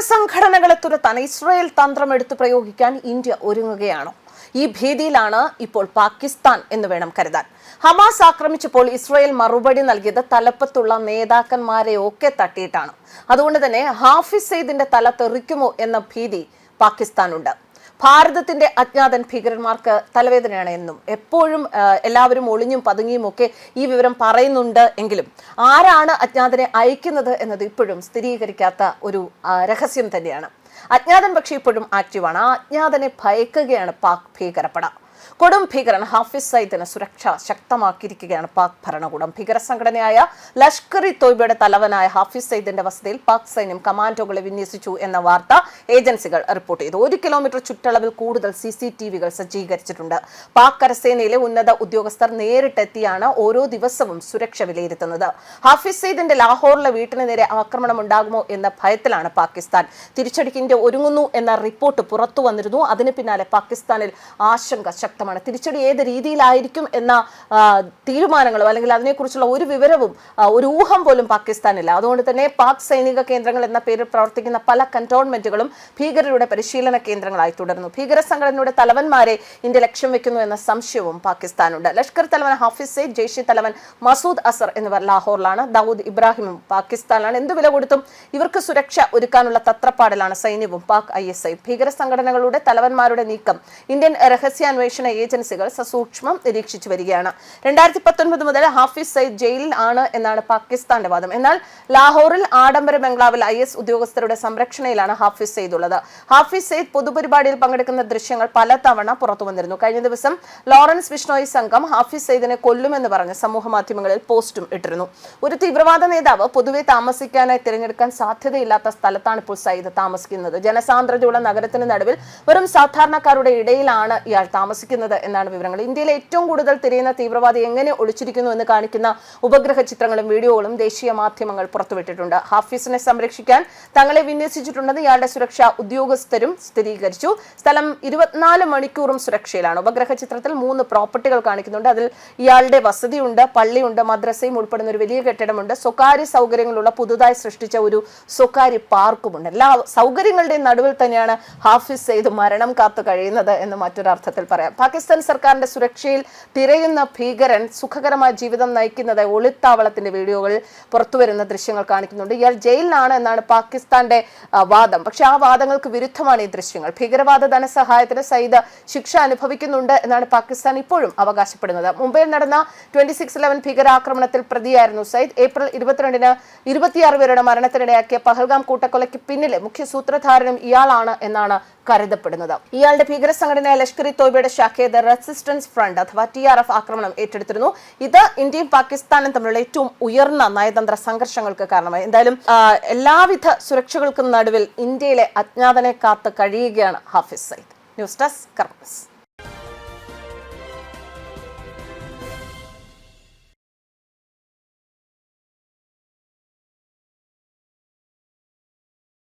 ഭീകരസംഘടനകളെ തുരത്താൻ ഇസ്രായേൽ തന്ത്രം എടുത്തു പ്രയോഗിക്കാൻ ഇന്ത്യ ഒരുങ്ങുകയാണോ. ഈ ഭീതിയിലാണ് ഇപ്പോൾ പാകിസ്ഥാൻ എന്ന് വേണം കരുതാൻ. ഹമാസ് ആക്രമിച്ചപ്പോൾ ഇസ്രായേൽ മറുപടി നൽകിയത് തലപ്പത്തുള്ള നേതാക്കന്മാരെ ഒക്കെ തട്ടിയിട്ടാണ്. അതുകൊണ്ട് തന്നെ ഹാഫിസ് സെയ്ദിന്റെ തല തെറിക്കുമോ എന്ന ഭീതി പാകിസ്ഥാനുണ്ട്. ഭാരതത്തിന്റെ അജ്ഞാതൻ ഭീകരന്മാർക്ക് തലവേദനയാണ് എന്നും എപ്പോഴും എല്ലാവരും ഒളിഞ്ഞും പതുങ്ങിയും ഒക്കെ ഈ വിവരം പറയുന്നുണ്ട് എങ്കിലും ആരാണ് അജ്ഞാതനെ അയക്കുന്നത് എന്നത് ഇപ്പോഴും സ്ഥിരീകരിക്കാത്ത ഒരു രഹസ്യം തന്നെയാണ്. അജ്ഞാതൻ പക്ഷേ ഇപ്പോഴും ആക്റ്റീവാണ് ആ അജ്ഞാതനെ ഭയക്കുകയാണ് പാക് ഭീകരപ്പട. കൊടും ഭീകരൻ ഹാഫിസ് സയ്യിദിന് സുരക്ഷ ശക്തമാക്കിയിരിക്കുകയാണ് പാക് ഭരണകൂടം. ഭീകര സംഘടനയായ ലഷ്കർ ഇ തോയ്ബയുടെ തലവനായ ഹാഫിസ് സയ്യിദിന്റെ വസതിയിൽ പാക് സൈന്യം കമാൻഡോകളെ വിന്യസിച്ചു എന്ന വാർത്ത ഏജൻസികൾ റിപ്പോർട്ട് ചെയ്തു. ഒരു കിലോമീറ്റർ ചുറ്റളവിൽ കൂടുതൽ സി സി ടി വികൾ സജ്ജീകരിച്ചിട്ടുണ്ട്. പാക് കരസേനയിലെ ഉന്നത ഉദ്യോഗസ്ഥർ നേരിട്ടെത്തിയാണ് ഓരോ ദിവസവും സുരക്ഷ വിലയിരുത്തുന്നത്. ഹാഫിസ് സയ്യിദിന്റെ ലാഹോറിലെ വീട്ടിന് നേരെ ആക്രമണം ഉണ്ടാകുമോ എന്ന ഭയത്തിലാണ് പാകിസ്ഥാൻ. തിരിച്ചടിക്ക് ഒരുങ്ങുന്നു എന്ന റിപ്പോർട്ട് പുറത്തു വന്നിരുന്നു. അതിന് പിന്നാലെ പാകിസ്ഥാനിൽ ആശങ്ക ശക്തമാണ്. തിരിച്ചടി ഏത് രീതിയിലായിരിക്കും എന്ന തീരുമാനങ്ങളും അല്ലെങ്കിൽ അതിനെക്കുറിച്ചുള്ള ഒരു വിവരവും ഒരു ഊഹം പോലും പാകിസ്ഥാനില്ല. അതുകൊണ്ട് തന്നെ പാക് സൈനിക കേന്ദ്രങ്ങൾ എന്ന പേരിൽ പ്രവർത്തിക്കുന്ന പല കന്റോൺമെന്റുകളും ഭീകരരുടെ പരിശീലന കേന്ദ്രങ്ങളായി തുടരുന്നു. ഭീകര സംഘടനയുടെ തലവന്മാരെ ഇന്ത്യ ലക്ഷ്യം വെക്കുന്നു എന്ന സംശയവും പാകിസ്ഥാനുണ്ട്. ലഷ്കർ തലവൻ ഹാഫിസ് സെയ്ദ് ജെയ്ഷി തലവൻ മസൂദ് അസർ എന്നിവർ ലാഹോറിലാണ്. ദാവൂദ് ഇബ്രാഹിമും പാകിസ്ഥാനിലാണ്. എന്ത് വില കൊടുത്തും ഇവർക്ക് സുരക്ഷ ഒരുക്കാനുള്ള തത്രപ്പാടിലാണ് സൈന്യവും പാക് ഐ എസ് ഐ. ഭീകര സംഘടനകളുടെ തലവന്മാരുടെ നീക്കം. ഇന്ത്യൻ രഹസ്യാന്വേഷണ ഏജൻസികൾ സസൂക്ഷ്മം നിരീക്ഷിച്ചു വരികയാണ്. രണ്ടായിരത്തി പത്തൊൻപത് മുതൽ ഹാഫിസ് സയ്യിദ് ജയിലിൽ ആണ് എന്നാണ് പാകിസ്ഥാന്റെ വാദം. എന്നാൽ ലാഹോറിൽ ആഡംബര ബംഗ്ലാവിൽ ഐ എസ് ഉദ്യോഗസ്ഥരുടെ സംരക്ഷണയിലാണ് ഹാഫിസ് സെയ്ദ് ഉള്ളത്. ഹാഫിസ് സെയ്ദ് പൊതുപരിപാടിയിൽ പങ്കെടുക്കുന്ന ദൃശ്യങ്ങൾ പലതവണ പുറത്തു വന്നിരുന്നു കഴിഞ്ഞ ദിവസം ലോറൻസ് വിഷ്ണോയി സംഘം ഹാഫിസ് സെയ്ദിനെ കൊല്ലുമെന്ന് പറഞ്ഞ് സമൂഹ മാധ്യമങ്ങളിൽ പോസ്റ്റും ഇട്ടിരുന്നു. ഒരു തീവ്രവാദ നേതാവ് പൊതുവെ താമസിക്കാനായി തിരഞ്ഞെടുക്കാൻ സാധ്യതയില്ലാത്ത സ്ഥലത്താണ് ഇപ്പോൾ സയ്യിദ് താമസിക്കുന്നത്. ജനസാന്ദ്രതയുള്ള നഗരത്തിന് നടുവിൽ വെറും സാധാരണക്കാരുടെ ഇടയിലാണ് ഇയാൾ താമസിക്കുന്നത്. എന്നാണ് വിവരങ്ങൾ. ഇന്ത്യയിലെ ഏറ്റവും കൂടുതൽ തിരയുന്ന തീവ്രവാദി എങ്ങനെ ഒളിച്ചിരിക്കുന്നു എന്ന് കാണിക്കുന്ന ഉപഗ്രഹ ചിത്രങ്ങളും വീഡിയോകളും ദേശീയ മാധ്യമങ്ങൾ പുറത്തുവിട്ടിട്ടുണ്ട്. ഹാഫീസിനെ സംരക്ഷിക്കാൻ തങ്ങളെ വിന്യസിച്ചിട്ടുണ്ടെന്ന് ഇയാളുടെ സുരക്ഷാ ഉദ്യോഗസ്ഥരും സ്ഥിരീകരിച്ചു. സ്ഥലം ഇരുപത്തിനാല് മണിക്കൂറും സുരക്ഷയിലാണ്. ഉപഗ്രഹ ചിത്രത്തിൽ മൂന്ന് പ്രോപ്പർട്ടികൾ കാണിക്കുന്നുണ്ട്. അതിൽ ഇയാളുടെ വസതിയുണ്ട് പള്ളിയുണ്ട് മദ്രസയും ഉൾപ്പെടുന്ന ഒരു വലിയ കെട്ടിടമുണ്ട്. സ്വകാര്യ സൗകര്യങ്ങളുള്ള പുതുതായി സൃഷ്ടിച്ച ഒരു സ്വകാര്യ പാർക്കുമുണ്ട്. എല്ലാ സൗകര്യങ്ങളുടെയും നടുവിൽ തന്നെയാണ് ഹാഫിസ് സെയ്ദ് മരണം കാത്തു കഴിയുന്നത് എന്ന് മറ്റൊരർത്ഥത്തിൽ പറയാം. പാകിസ്ഥാൻ സർക്കാരിന്റെ സുരക്ഷയിൽ തിരയുന്ന ഭീകരൻ സുഖകരമായ ജീവിതം നയിക്കുന്നത് ഒളിത്താവളത്തിന്റെ വീഡിയോകൾ പുറത്തുവരുന്ന ദൃശ്യങ്ങൾ കാണിക്കുന്നുണ്ട്. ഇയാൾ ജയിലിലാണ് എന്നാണ് പാകിസ്ഥാന്റെ വാദം. പക്ഷെ ആ വാദങ്ങൾക്ക് വിരുദ്ധമാണ് ഈ ദൃശ്യങ്ങൾ. ഭീകരവാദ ധനസഹായത്തിന് സയ്യിദ് ശിക്ഷ അനുഭവിക്കുന്നുണ്ട് എന്നാണ് പാകിസ്ഥാൻ ഇപ്പോഴും അവകാശപ്പെടുന്നത്. മുംബൈയിൽ നടന്ന ട്വന്റി സിക്സ് ഇലവൻ ഭീകരാക്രമണത്തിൽ പ്രതിയായിരുന്നു സയ്യിദ്. ഏപ്രിൽ ഇരുപത്തിരണ്ടിന് ഇരുപത്തിയാറ് പേരുടെ മരണത്തിനിടയാക്കിയ പഹൽഗാം കൂട്ടക്കൊലയ്ക്ക് പിന്നിലെ മുഖ്യ സൂത്രധാരനും ഇയാളാണ് എന്നാണ് കരുതപ്പെടുന്നത്. ഇയാളുടെ ഭീകര സംഘടനയായ ലഷ്കർ ഇ തോയ്ബയുടെ ദ റെസിസ്റ്റൻസ് ഫ്രണ്ട് അഥവാ ടി ആർ എഫ് ആക്രമണം ഏറ്റെടുത്തിരുന്നു. ഇത് ഇന്ത്യയും പാകിസ്ഥാനും തമ്മിലുള്ള ഏറ്റവും ഉയർന്ന നയതന്ത്ര സംഘർഷങ്ങൾക്ക് കാരണമായി. എന്തായാലും എല്ലാവിധ സുരക്ഷകൾക്കും നടുവിൽ ഇന്ത്യയിലെ അജ്ഞാതനെ കാത്ത് കഴിയുകയാണ് ഹാഫിസ് സയ്യിദ്. News desk കർമ്മസ്.